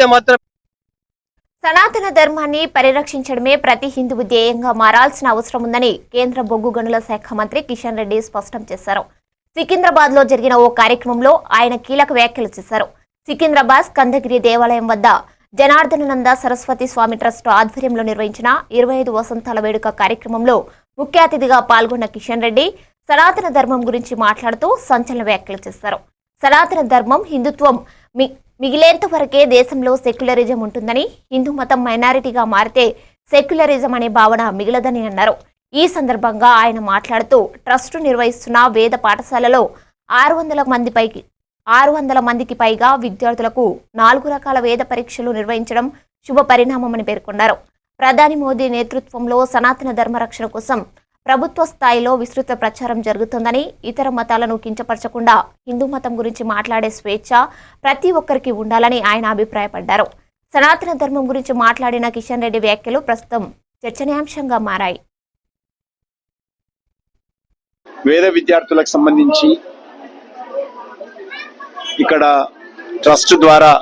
అయితే మాత్రం సనాతన ధర్మాన్ని పరిరక్షించడమే ప్రతి హిందువు ధ్యేయంగా మారాల్సిన అవసరం ఉందని కేంద్ర బొగ్గు గనుల శాఖ మంత్రి కిషన్ రెడ్డి స్పష్టం చేశారు. సికింద్రాబాద్లో జరిగిన ఓ కార్యక్రమంలో ఆయన కీలక వ్యాఖ్యలు చేశారు. సికింద్రాబాద్ స్కందగిరి దేవాలయం వద్ద జనార్దనానంద సరస్వతి స్వామి ట్రస్ట్ ఆధ్వర్యంలో నిర్వహించిన ఇరవై ఐదు వసంతాల వేడుక కార్యక్రమంలో ముఖ్య అతిథిగా పాల్గొన్న కిషన్ రెడ్డి సనాతన ధర్మం గురించి మాట్లాడుతూ సంచలన వ్యాఖ్యలు చేశారు. సనాతన ధర్మం హిందుత్వం మిగిలేంత వరకే దేశంలో సెక్యులరిజం ఉంటుందని హిందూ మతం మైనారిటీగా మారితే సెక్యులరిజం అనే భావన మిగిలదని అన్నారు. ఈ సందర్భంగా ఆయన మాట్లాడుతూ ట్రస్టు నిర్వహిస్తున్న వేద పాఠశాలలో ఆరు వందల మంది పైకి ఆరు వందల మందికి పైగా విద్యార్థులకు నాలుగు రకాల వేద పరీక్షలు నిర్వహించడం శుభ పరిణామమని పేర్కొన్నారు. ప్రధాని మోదీ నేతృత్వంలో సనాతన ధర్మ రక్షణ కోసం ప్రభుత్వ స్థాయిలో విస్తృత ప్రచారం జరుగుతుందని ఇతర మతాలను కించపరచకుండా హిందూ మతం గురించి మాట్లాడే స్వేచ్ఛ ప్రతి ఒక్కరికి ఉండాలని ఆయన అభిప్రాయపడ్డారు. సనాతన ధర్మం గురించి మాట్లాడిన కిషన్ రెడ్డి వ్యాఖ్యలు ప్రస్తుతం చర్చనీయాంశంగా మారాయి. వేద విద్యార్థులకు సంబంధించి ఇక్కడ ట్రస్ట్ ద్వారా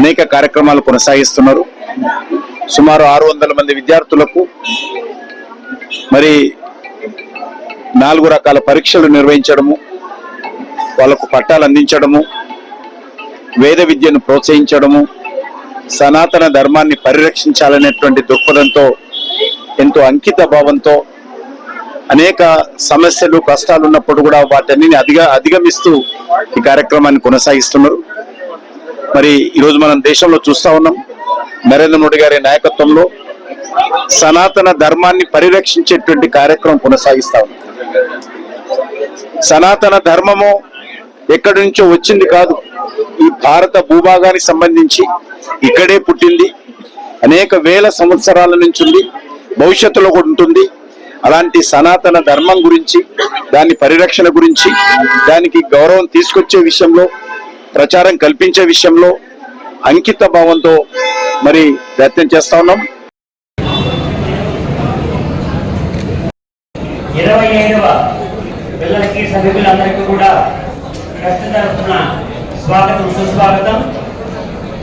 అనేక కార్యక్రమాలు కొనసాగిస్తున్నారు. సుమారు ఆరు వందల మంది విద్యార్థులకు మరి నాలుగు రకాల పరీక్షలు నిర్వహించడము వాళ్ళకు పట్టాలు అందించడము వేద విద్యను ప్రోత్సహించడము సనాతన ధర్మాన్ని పరిరక్షించాలనేటువంటి దృక్పథంతో ఎంతో అంకిత భావంతో అనేక సమస్యలు కష్టాలు ఉన్నప్పుడు కూడా వాటన్నిటిని అధిగ అధిగమిస్తూ ఈ కార్యక్రమాన్ని కొనసాగిస్తున్నారు. మరి ఈరోజు మనం దేశంలో చూస్తా ఉన్నాం. నరేంద్ర మోడీ గారి నాయకత్వంలో సనాతన ధర్మాన్ని పరిరక్షించేటువంటి కార్యక్రమం కొనసాగిస్తా. సనాతన ధర్మము ఎక్కడి నుంచో వచ్చింది కాదు. ఈ భారత భూభాగానికి సంబంధించి ఇక్కడే పుట్టింది. అనేక వేల సంవత్సరాల నుంచి ఉంది. భవిష్యత్తులో కూడా ఉంటుంది. అలాంటి సనాతన ధర్మం గురించి దాని పరిరక్షణ గురించి దానికి గౌరవం తీసుకొచ్చే విషయంలో ప్రచారం కల్పించే విషయంలో అంకిత భావంతో మరి ప్రయత్నం చేస్తా ఉన్నాం. ఇరవై ఐదవ పిల్లలకి సభ్యులందరికీ కూడా ట్రస్ట్ తరఫున స్వాగతం సుస్వాగతం.